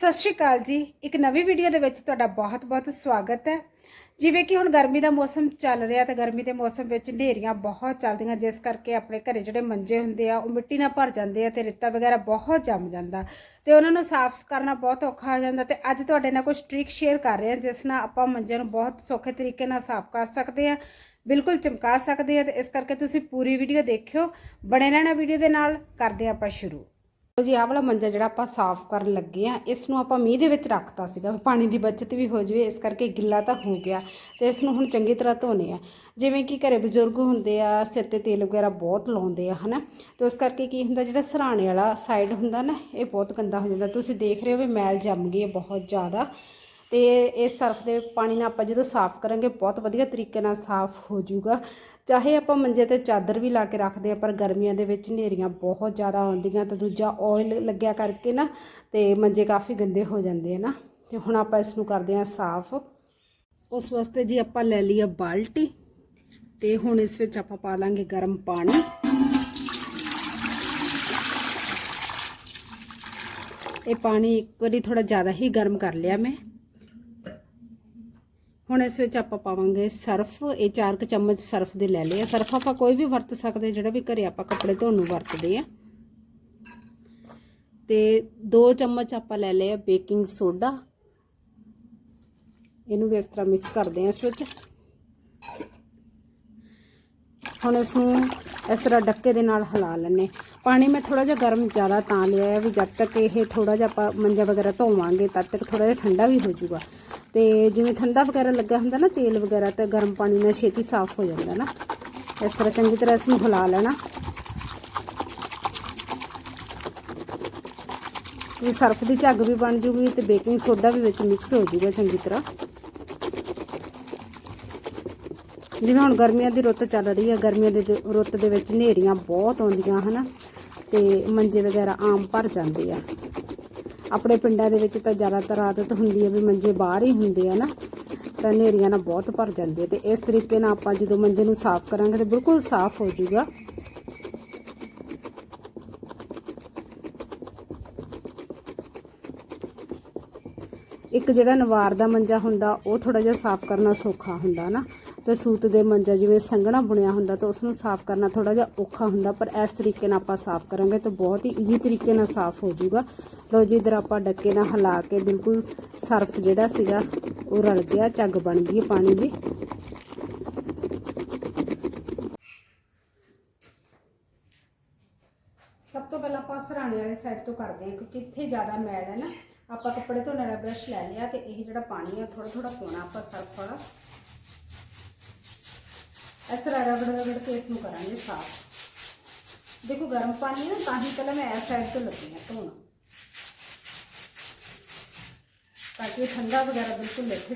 ਸਤਿ ਸ਼੍ਰੀ ਅਕਾਲ ਜੀ। ਇੱਕ ਨਵੀਂ ਵੀਡੀਓ ਦੇ ਵਿੱਚ ਤੁਹਾਡਾ ਬਹੁਤ-ਬਹੁਤ ਸਵਾਗਤ ਹੈ। ਜਿਵੇਂ ਕਿ ਹੁਣ ਗਰਮੀ ਦਾ ਮੌਸਮ ਚੱਲ ਰਿਹਾ ਤੇ ਗਰਮੀ ਦੇ ਮੌਸਮ ਵਿੱਚ ਹਨੇਰੀਆਂ ਬਹੁਤ ਚੱਲਦੀਆਂ, ਜਿਸ ਕਰਕੇ ਆਪਣੇ ਘਰੇ ਜਿਹੜੇ ਮੰਜੇ ਹੁੰਦੇ ਆ, ਉਹ ਮਿੱਟੀ ਨਾਲ ਭਰ ਜਾਂਦੇ ਆ ਤੇ ਰੇਤਾ ਵਗੈਰਾ ਬਹੁਤ ਜੰਮ ਜਾਂਦਾ ਤੇ ਉਹਨਾਂ ਨੂੰ ਸਾਫ਼ ਕਰਨਾ ਬਹੁਤ ਔਖਾ ਹੋ ਜਾਂਦਾ ਤੇ ਅੱਜ ਤੁਹਾਡੇ ਨਾਲ ਕੁਝ ਟ੍ਰਿਕ ਸ਼ੇਅਰ ਕਰ ਰਹੇ ਹਾਂ, ਜਿਸ ਨਾਲ ਆਪਾਂ ਮੰਜੇ ਨੂੰ ਬਹੁਤ ਸੌਖੇ ਤਰੀਕੇ ਨਾਲ ਸਾਫ਼ ਕਰ ਸਕਦੇ ਆ ਬਿਲਕੁਲ ਚਮਕਾ ਸਕਦੇ ਆ ਤੇ ਇਸ ਕਰਕੇ ਤੁਸੀਂ ਪੂਰੀ ਵੀਡੀਓ ਦੇਖਿਓ। ਬਣੇ ਰਹਿਣਾ ਵੀਡੀਓ ਦੇ ਨਾਲ, ਕਰਦੇ ਹਾਂ ਆਪਾਂ ਸ਼ੁਰੂ। ਲਓ ਜੀ, ਆਹ ਵਾਲਾ ਮੰਜਾ ਜਿਹੜਾ ਆਪਾਂ ਸਾਫ਼ ਕਰਨ ਲੱਗੇ ਆ ਇਸ ਨੂੰ ਆਪਾਂ ਮੀਂਹ ਦੇ ਵਿੱਚ ਰੱਖਤਾ ਸੀਗਾ ਪਾਣੀ ਦੀ ਬਚਤ ਵੀ ਹੋ ਜਵੇ, ਇਸ ਕਰਕੇ ਗਿੱਲਾ ਤਾਂ ਹੋ ਗਿਆ ਤੇ ਇਸ ਨੂੰ ਹੁਣ ਚੰਗੀ ਤਰ੍ਹਾਂ ਧੋਨੇ ਆ। ਜਿਵੇਂ ਕਿ ਘਰੇ ਬਜ਼ੁਰਗ ਹੁੰਦੇ ਆ, ਸਿਰ ਤੇ ਤੇਲ ਵਗੈਰਾ ਬਹੁਤ ਲਾਉਂਦੇ ਆ, ਹਨਾ? ਤੇ ਉਸ ਕਰਕੇ ਕੀ ਹੁੰਦਾ, ਜਿਹੜਾ ਸਰਾਣੇ ਵਾਲਾ ਸਾਈਡ ਹੁੰਦਾ ਨਾ, ਇਹ ਬਹੁਤ ਗੰਦਾ ਹੋ ਜਾਂਦਾ। ਤੁਸੀਂ ਦੇਖ ਰਹੇ ਹੋ ਵੀ ਮੈਲ ਜੰਮ ਗਈ ਹੈ ਬਹੁਤ ਜ਼ਿਆਦਾ। ਤੇ ਇਸ ਸਰਫ ਦੇ ਪਾਣੀ ਨਾਲ ਆਪਾਂ ਜਦੋਂ ਸਾਫ਼ ਕਰਾਂਗੇ, ਬਹੁਤ ਵਧੀਆ ਤਰੀਕੇ ਨਾਲ ਸਾਫ਼ ਹੋ ਜਾਊਗਾ। ਚਾਹੇ ਆਪਾਂ ਮੰਜੇ ਤੇ ਚਾਦਰ ਵੀ ਲਾ ਕੇ ਰੱਖਦੇ ਆ ਪਰ ਗਰਮੀਆਂ ਦੇ ਵਿੱਚ ਹਨੇਰੀਆਂ ਬਹੁਤ ਜ਼ਿਆਦਾ ਆਉਂਦੀਆਂ ਤੇ ਦੂਜਾ ਆਇਲ ਲੱਗਿਆ ਕਰਕੇ ਨਾ ਤੇ ਮੰਜੇ ਕਾਫੀ ਗੰਦੇ ਹੋ ਜਾਂਦੇ ਆ ਨਾ। ਤੇ ਹੁਣ ਆਪਾਂ ਇਸ ਨੂੰ ਕਰਦੇ ਆ ਸਾਫ਼। ਉਸ ਵਾਸਤੇ ਜੀ ਆਪਾਂ ਲੈ ਲਈ ਆ ਬਾਲਟੀ ਤੇ ਹੁਣ ਇਸ ਵਿੱਚ ਆਪਾਂ ਪਾ ਲਾਂਗੇ ਗਰਮ ਪਾਣੀ। ਇਹ ਪਾਣੀ ਇੱਕ ਵਾਰੀ ਥੋੜਾ ਜ਼ਿਆਦਾ ਹੀ ਗਰਮ ਕਰ ਲਿਆ ਮੈਂ। ਹੁਣ ਇਸ ਵਿੱਚ ਆਪਾਂ ਪਾਵਾਂਗੇ ਸਰਫ, ਇਹ 4 ਕੁ ਚਮਚ ਸਰਫ ਦੇ ਲੈ ਲਏ ਆ। ਸਰਫ ਆਪਾਂ ਕੋਈ ਵੀ ਵਰਤ ਸਕਦੇ ਜਿਹੜਾ ਵੀ ਘਰੇ ਆਪਾਂ ਕੱਪੜੇ ਧੋਣ ਨੂੰ ਵਰਤਦੇ ਆ। ਤੇ 2 ਚਮਚ ਆਪਾਂ ਲੈ ਲਏ ਆ ਬੇਕਿੰਗ ਸੋਡਾ। ਇਹਨੂੰ ਵੀ ਇਸ ਤਰ੍ਹਾਂ ਮਿਕਸ ਕਰਦੇ ਆ ਇਸ ਵਿੱਚ। ਹੁਣ ਇਸ ਨੂੰ ਇਸ ਤਰ੍ਹਾਂ ਡੱਕੇ ਦੇ ਨਾਲ ਹਿਲਾ ਲੈਣੇ ਪਾਣੀ ਮੈਂ ਥੋੜਾ ਜਿਹਾ ਗਰਮ ਜ਼ਿਆਦਾ ਤਾਂ ਲਿਆ ਵੀ ਜਦ ਤੱਕ ਇਹ ਥੋੜਾ ਜਿਹਾ ਆਪਾਂ ਮੰਜਾ ਵਗੈਰਾ ਧੋਵਾਂਗੇ, ਤਦ ਤੱਕ ਥੋੜਾ ਜਿਹਾ ਠੰਡਾ ਵੀ ਹੋ ਜਾਊਗਾ। ਤੇ ਜਿਵੇਂ ਠੰਡਾ ਵਗੈਰਾ ਲੱਗਾ ਹੁੰਦਾ ਨਾ ਤੇਲ ਵਗੈਰਾ, ਤਾਂ ਗਰਮ ਪਾਣੀ ਨਾਲ ਛੇਤੀ ਸਾਫ਼ ਹੋ ਜਾਂਦਾ ਨਾ। ਇਸ ਤਰ੍ਹਾਂ ਚੰਗੀ ਤਰ੍ਹਾਂ ਇਸ ਨੂੰ ਹਿਲਾ ਲੈਣਾ। ਇਹ ਸਰਫ ਦੀ ਝੱਗ ਵੀ ਬਣ ਜੂਗੀ ਤੇ ਬੇਕਿੰਗ ਸੋਡਾ ਵੀ ਵਿੱਚ ਮਿਕਸ ਹੋ ਜੂਗਾ ਚੰਗੀ ਤਰ੍ਹਾਂ। ਜਿਵੇਂ ਹੁਣ ਗਰਮੀਆਂ ਦੀ ਰੁੱਤ ਚੱਲ ਰਹੀ ਹੈ, ਗਰਮੀਆਂ ਦੇ ਰੁੱਤ ਦੇ ਵਿੱਚ ਹਨੇਰੀਆਂ ਬਹੁਤ ਆਉਂਦੀਆਂ ਹਨਾ, ਤੇ ਮੰਜੇ ਵਗੈਰਾ ਆਮ ਭਰ ਜਾਂਦੇ ਆ। ਆਪਣੇ ਪਿੰਡਾਂ ਦੇ ਵਿੱਚ ਤਾਂ ਜ਼ਿਆਦਾਤਰ ਆਦਤ ਹੁੰਦੀ ਹੈ ਵੀ ਮੰਜੇ ਬਾਹਰ ਹੀ ਹੁੰਦੇ ਆ ਨਾ, ਤਾਂ ਹਨੇਰੀਆਂ ਨਾਲ ਬਹੁਤ ਭਰ ਜਾਂਦੇ ਆ ਤੇ ਇਸ ਤਰੀਕੇ ਨਾਲ ਆਪਾਂ ਜਦੋਂ ਮੰਜੇ ਨੂੰ ਸਾਫ਼ ਕਰਾਂਗੇ ਤੇ ਬਿਲਕੁਲ ਸਾਫ਼ ਹੋ ਜਾਊਗਾ। ਇੱਕ ਜਿਹੜਾ ਨਵਾਰ ਦਾ ਮੰਜਾ ਹੁੰਦਾ, ਉਹ ਥੋੜਾ ਜਿਹਾ ਸਾਫ਼ ਕਰਨਾ ਸੌਖਾ ਹੁੰਦਾ ਨਾ। ਤੇ ਸੂਤ ਦੇ ਮੰਜਾ ਜਿਵੇਂ ਸੰਘਣਾ ਬੁਣਿਆ ਹੁੰਦਾ, ਤਾਂ ਉਸ ਨੂੰ ਸਾਫ਼ ਕਰਨਾ ਥੋੜਾ ਜਿਹਾ ਔਖਾ ਹੁੰਦਾ। ਪਰ ਇਸ ਤਰੀਕੇ ਨਾਲ ਆਪਾਂ ਸਾਫ਼ ਕਰਾਂਗੇ ਤਾਂ ਬਹੁਤ ਹੀ ਈਜ਼ੀ ਤਰੀਕੇ ਨਾਲ ਸਾਫ਼ ਹੋ ਜਾਊਗਾ। ਲਓ ਜੀ, ਇਧਰ ਆਪਾਂ ਡੱਕੇ ਨਾਲ ਹਿਲਾ ਕੇ ਬਿਲਕੁਲ ਸਰਫ ਜਿਹੜਾ ਸੀਗਾ, ਉਹ ਰਲ ਗਿਆ, ਝੱਗ ਬਣ ਗਈ ਪਾਣੀ ਦੀ। ਸਭ ਤੋਂ ਪਹਿਲਾਂ ਆਪਾਂ ਸਰਾਣੇ ਵਾਲੇ ਸਾਈਡ ਤੋਂ ਕਰਦੇ ਹਾਂ, ਕਿਉਂਕਿ ਇੱਥੇ ਜ਼ਿਆਦਾ ਮੈਲ ਹੈ ਨਾ। ਆਪਾਂ ਕੱਪੜੇ ਧੋਣ ਵਾਲਾ ਬ੍ਰਸ਼ ਲੈ ਲਿਆ ਤੇ ਇਹ ਜਿਹੜਾ ਪਾਣੀ ਆ ਥੋੜਾ ਥੋੜਾ ਪਾਉਣਾ ਆਪਾਂ ਸਰਫ ਵਾਲਾ ਇਸ ਤਰ੍ਹਾਂ ਰਗੜ ਰਗੜ ਕੇ ਇਸ ਨੂੰ ਕਰਾਂਗੇ ਸਾਫ਼। ਦੇਖੋ ਗਰਮ ਪਾਣੀ ਹੈ ਤਾਂ ਹੀ ਪਹਿਲਾਂ ਮੈਂ ਇਸ ਸਾਈਡ ਤੋਂ ਲੱਗੀ ਹਾਂ ਧੋਣਾ। ਤਾਂ ਕਿ ਠੰਡਾ ਵਗੈਰਾ ਬਿਲਕੁਲ ਲਿਖ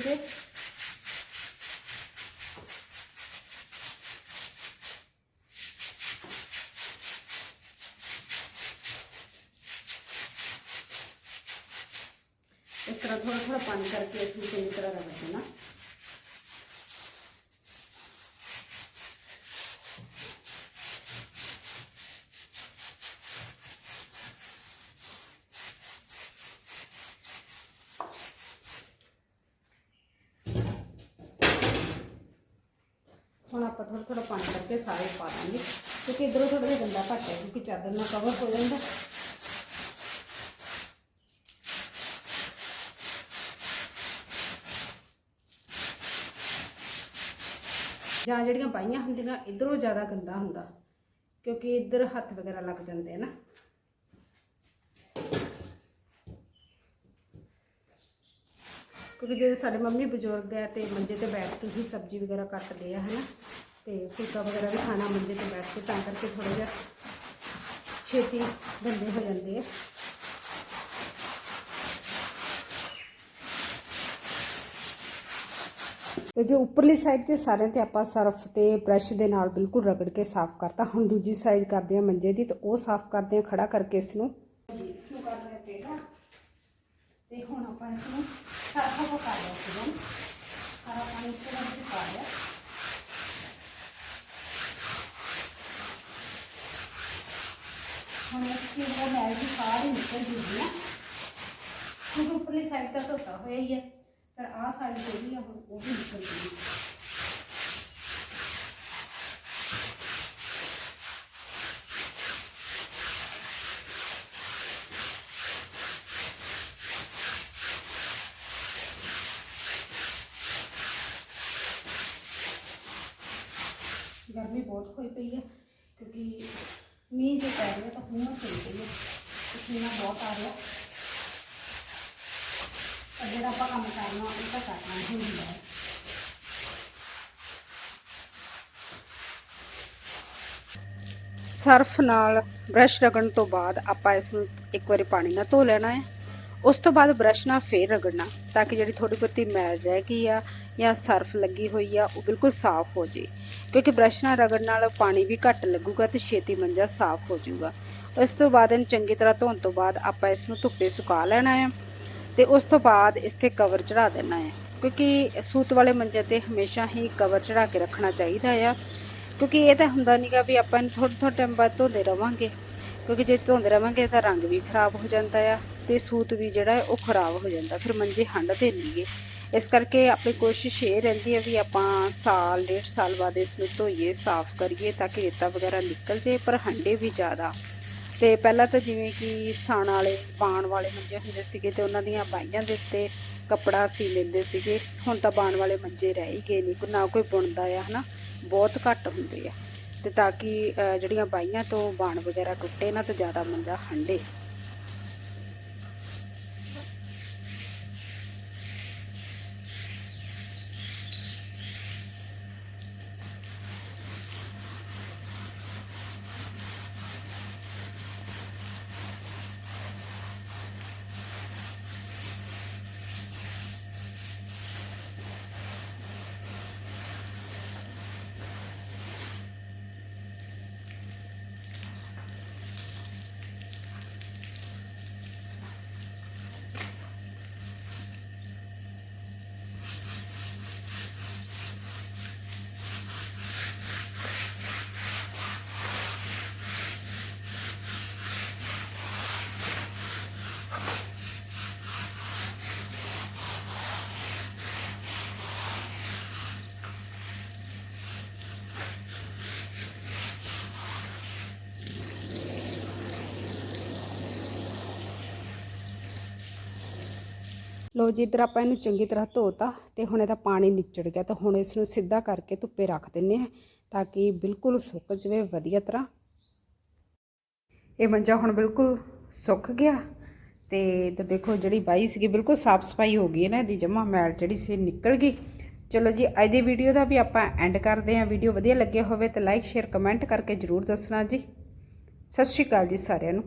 ਜੇ ਇਸ ਤਰ੍ਹਾਂ ਥੋੜਾ ਥੋੜਾ ਪਾਣੀ ਕਰਕੇ ਇਸ ਨੂੰ ਚੰਗੀ ਤਰ੍ਹਾਂ ਰਗੜ ਦੇਣਾ ਹੁਣ ਆਪਾਂ ਥੋੜਾ ਥੋੜਾ ਪਾਣੀ ਕਰਕੇ ਸਾਰੇ ਪਾ ਦਾਂਗੇ ਕਿਉਂਕਿ ਇਧਰੋਂ ਥੋੜਾ ਜਿਹਾ ਗੰਦਾ ਘੱਟ ਹੈ ਕਿਉਂਕਿ ਚਾਦਰ ਨਾਲ ਕਵਰ ਹੋ ਜਾਂਦਾ ਜਾਂ ਜਿਹੜੀਆਂ ਬਾਈਆਂ ਹੁੰਦੀਆਂ, ਇਧਰੋਂ ਜ਼ਿਆਦਾ ਗੰਦਾ ਹੁੰਦਾ, ਕਿਉਂਕਿ ਇੱਧਰ ਹੱਥ ਵਗੈਰਾ ਲੱਗ ਜਾਂਦੇ ਆ ਨਾ। ਕਿਉਂਕਿ ਜਿਹੜੇ ਸਾਡੇ ਮੰਮੀ ਬਜ਼ੁਰਗ ਹੈ ਤੇ ਮੰਜੇ ਤੇ ਬੈਠ ਕੇ ਹੀ ਸਬਜ਼ੀ ਵਗੈਰਾ ਕੱਟਦੇ ਆ, ਹਨਾ, ਤੇ ਫੁਲਕਾ ਵਗੈਰਾ ਵੀ ਖਾਣਾ ਮੰਜੇ ਤੇ ਬੈਠ ਕੇ ਤਾਂ ਕਰਕੇ ਥੋੜਾ ਜਿਹਾ ਛੇਤੀ ਗੰਦੇ ਹੋ ਜਾਂਦੇ ਆ। ਤੇ ਜੋ ਉੱਪਰਲੀ ਸਾਈਡ ਤੇ ਸਾਰਿਆਂ ਤੇ ਆਪਾਂ ਸਰਫ ਤੇ ਬ੍ਰਸ਼ ਦੇ ਨਾਲ ਬਿਲਕੁਲ ਰਗੜ ਕੇ ਸਾਫ਼ ਕਰਤਾ, ਹੁਣ ਦੂਜੀ ਸਾਈਡ ਕਰਦੇ ਆ ਮੰਜੇ ਦੀ ਤੇ ਉਹ ਸਾਫ਼ ਕਰਦੇ ਆ ਖੜਾ ਕਰਕੇ ਇਸ ਨੂੰ ਇਸ ਨੂੰ ਕਰਦੇ ਆ ਤੇ ਹੁਣ ਆਪਾਂ ਇਸ ਨੂੰ ਸਰਫ ਪਕਾ ਲਿਆ ਸੀ ਸਾਰਾ ਪਾਣੀ ਉੱਪਰ ਵਿੱਚ ਪਾ ਲਿਆ। ਹੁਣ ਇਸ ਕੀ ਉਹ ਮੈਲ ਦੀ ਸਾਰੀ ਨਿਕਲ ਜੂਗੀ ਨਾ। ਕਿਉਂਕਿ ਉੱਪਰਲੀ ਸਾਈਡ ਤਾਂ ਧੋਤਾ ਹੋਇਆ ਹੀ ਹੈ ਪਰ ਆਹ ਸਾਈਡ ਜਿਹੜੀ ਆ ਹੁਣ ਉਹ ਵੀ ਨਿਕਲ ਗਈ ਗਰਮੀ ਬਹੁਤ ਹੋਈ ਪਈ ਹੈ ਕਿਉਂਕਿ ਮੀਂਹ ਜੇ ਪੈ ਰਿਹਾ ਤਾਂ ਹੁਣ ਸਹੀ ਪਈ ਹੈ ਪਸੀਨਾ ਬਹੁਤ ਆ ਰਿਹਾ ਪਰ ਜਿਹੜਾ ਆਪਾਂ ਕੰਮ ਕਰਨਾ ਉਹ ਤਾਂ ਕਰਨਾ ਹੀ ਹੁੰਦਾ ਹੈ। ਸਰਫ ਨਾਲ ਬ੍ਰਸ਼ ਰਗੜਨ ਤੋਂ ਬਾਅਦ ਆਪਾਂ ਇਸ ਨੂੰ ਇੱਕ ਵਾਰੀ ਪਾਣੀ ਨਾਲ ਧੋ ਲੈਣਾ ਹੈ। ਉਸ ਤੋਂ ਬਾਅਦ ਬ੍ਰਸ਼ ਨਾਲ ਫੇਰ ਰਗੜਨਾ, ਤਾਂ ਕਿ ਜਿਹੜੀ ਥੋੜੀ ਬਹੁਤੀ ਮੈਲ ਰਹਿ ਗਈ ਆ ਜਾਂ ਸਰਫ ਲੱਗੀ ਹੋਈ ਆ, ਉਹ ਬਿਲਕੁਲ ਸਾਫ਼ ਹੋ ਜੇ ਕਿਉਂਕਿ ਬ੍ਰਸ਼ ਨਾਲ ਰਗੜਨ ਨਾਲ ਪਾਣੀ ਵੀ ਘੱਟ ਲੱਗੂਗਾ ਤੇ ਛੇਤੀ ਮੰਜਾ ਸਾਫ਼ ਹੋ ਜਾਊਗਾ। ਉਸ ਤੋਂ ਬਾਅਦ ਇਹਨੂੰ ਚੰਗੀ ਤਰ੍ਹਾਂ ਧੋਣ ਤੋਂ ਬਾਅਦ ਆਪਾਂ ਇਸ ਨੂੰ ਧੁੱਪੇ ਸੁਕਾ ਲੈਣਾ ਹੈ। ਤੇ ਉਸ ਤੋਂ ਬਾਅਦ ਇਸ ਤੇ ਕਵਰ ਚੜਾ ਦੇਣਾ ਹੈ। ਕਿਉਂਕਿ ਸੂਤ ਵਾਲੇ ਮੰਜੇ ਤੇ ਹਮੇਸ਼ਾ ਹੀ ਕਵਰ ਚੜਾ ਕੇ ਰੱਖਣਾ ਚਾਹੀਦਾ ਆ। ਕਿਉਂਕਿ ਇਹ ਤਾਂ ਹੁੰਦਾ ਨਹੀਂਗਾ ਵੀ ਆਪਾਂ ਇਹਨੂੰ ਥੋੜ੍ਹੇ ਥੋੜ੍ਹੇ ਟਾਈਮ ਬਾਅਦ ਧੋਂਦੇ ਰਵਾਂਗੇ। ਕਿਉਂਕਿ ਜੇ ਧੋਂਦੇ ਰਵਾਂਗੇ ਤਾਂ ਰੰਗ ਵੀ ਖਰਾਬ ਹੋ ਜਾਂਦਾ ਆ ਤੇ ਸੂਤ ਵੀ ਜਿਹੜਾ ਉਹ ਖਰਾਬ ਹੋ ਜਾਂਦਾ। ਫਿਰ ਮੰਜੇ ਹੰਡਦੇ ਨਹੀਂਗੇ ਇਸ ਕਰਕੇ ਆਪਣੀ ਕੋਸ਼ਿਸ਼ ਇਹ ਰਹਿੰਦੀ ਹੈ ਵੀ ਆਪਾਂ ਸਾਲ, ਡੇਢ ਸਾਲ ਬਾਅਦ ਇਸ ਨੂੰ ਧੋਈਏ, ਸਾਫ਼ ਕਰੀਏ ਤਾਂ ਕਿ ਰੇਤਾ ਵਗੈਰਾ ਨਿਕਲ ਜੇ ਪਰ ਹੰਡੇ ਵੀ ਜ਼ਿਆਦਾ। ਤੇ ਪਹਿਲਾਂ ਤਾਂ ਜਿਵੇਂ ਕਿ ਸਾਣ ਵਾਲੇ, ਬਾਣ ਵਾਲੇ ਮੰਜੇ ਹੁੰਦੇ ਸੀਗੇ ਤੇ ਉਹਨਾਂ ਦੀਆਂ ਬਾਈਆਂ ਦੇ ਉੱਤੇ ਕੱਪੜਾ ਸੀ ਲੈਂਦੇ ਸੀਗੇ। ਹੁਣ ਤਾਂ ਬਾਣ ਵਾਲੇ ਮੰਜੇ ਰਹਿ ਹੀ ਗਏ ਨਹੀਂ ਨਾ ਕੋਈ ਬੁਣਦਾ ਆ, ਹਨਾ? ਬਹੁਤ ਘੱਟ ਹੁੰਦੇ ਆ। ਤੇ ਤਾਂ ਕਿ ਜਿਹੜੀਆਂ ਬਾਈਆਂ ਤੋਂ ਬਾਣ ਵਗੈਰਾ ਟੁੱਟੇ ਨਾ, ਤੇ ਜ਼ਿਆਦਾ ਮੰਜਾ ਹੰਡੇ ਲੋ ਜੀ, ਇੱਧਰ ਆਪਾਂ ਇਹਨੂੰ ਚੰਗੀ ਤਰ੍ਹਾਂ ਧੋਤਾ ਤੇ ਹੁਣ ਇਹਦਾ ਪਾਣੀ ਨਿਚੜ ਗਿਆ ਤਾਂ ਹੁਣ ਇਸ ਨੂੰ ਸਿੱਧਾ ਕਰਕੇ ਧੁੱਪੇ ਰੱਖ ਦਿੰਨੇ ਆ ਤਾਂ ਕਿ ਬਿਲਕੁਲ ਸੁੱਕ ਜਵੇ ਵਧੀਆ ਤਰ੍ਹਾਂ। ਇਹ ਮੰਜਾ ਹੁਣ ਬਿਲਕੁਲ ਸੁੱਕ ਗਿਆ ਤੇ ਇੱਧਰ ਦੇਖੋ ਜਿਹੜੀ ਬਾਈ ਸੀਗੀ ਬਿਲਕੁਲ ਸਾਫ਼ ਸਫ਼ਾਈ ਹੋ ਗਈ ਹੈ ਨਾ ਇਹਦੀ, ਜਮਾ ਮੈਲ ਜਿਹੜੀ ਸੀ ਨਿਕਲ ਗਈ। ਚਲੋ ਜੀ, ਅੱਜ ਦੀ ਵੀਡੀਓ ਦਾ ਵੀ ਆਪਾਂ ਐਂਡ ਕਰਦੇ ਹਾਂ। ਵੀਡੀਓ ਵਧੀਆ ਲੱਗਿਆ ਹੋਵੇ ਤਾਂ ਲਾਈਕ, ਸ਼ੇਅਰ, ਕਮੈਂਟ ਕਰਕੇ ਜਰੂਰ ਦੱਸਣਾ ਜੀ। ਸਤਿ ਸ਼੍ਰੀ ਅਕਾਲ ਜੀ ਸਾਰਿਆਂ ਨੂੰ।